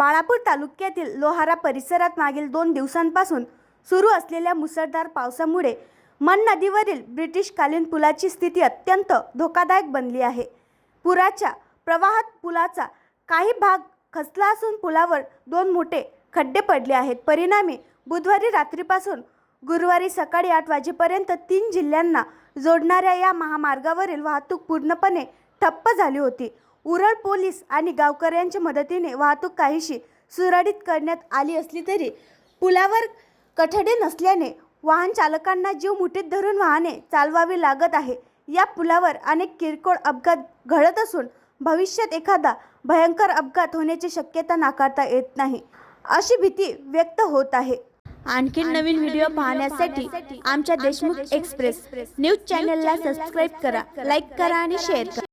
बाळापूर तालुक्यातील लोहारा परिसरात मागील दोन दिवसांपासून सुरू असलेल्या मुसळधार पावसामुळे मन नदीवरील ब्रिटिशकालीन पुलाची स्थिती अत्यंत धोकादायक बनली आहे. पुराच्या प्रवाहात पुलाचा काही भाग खचला असून पुलावर दोन मोठे खड्डे पडले आहेत. परिणामी बुधवारी रात्रीपासून गुरुवारी सकाळी आठ वाजेपर्यंत तीन जिल्ह्यांना जोडणाऱ्या या महामार्गावरील वाहतूक पूर्णपणे ठप्प झाली होती. उरळ पोलीस आणि गावकऱ्यांच्या मदतीने वाहतूक काहीशी सुरळीत करण्यात आली असली तरी पुलावर कठडे नसल्याने वाहन चालकांना जीव मुठीत धरून वाहने चालवावी लागत आहे. या पुलावर अनेक किरकोळ अपघात घडत असून भविष्यात एखादा भयंकर अपघात होण्याची शक्यता नाकारता येत नाही अशी भीती व्यक्त होत आहे. आणखी नवीन व्हिडिओ पाहण्यासाठी आमच्या देशमुख एक्सप्रेस. न्यूज चॅनलला सबस्क्राईब करा लाईक करा आणि शेअर करा.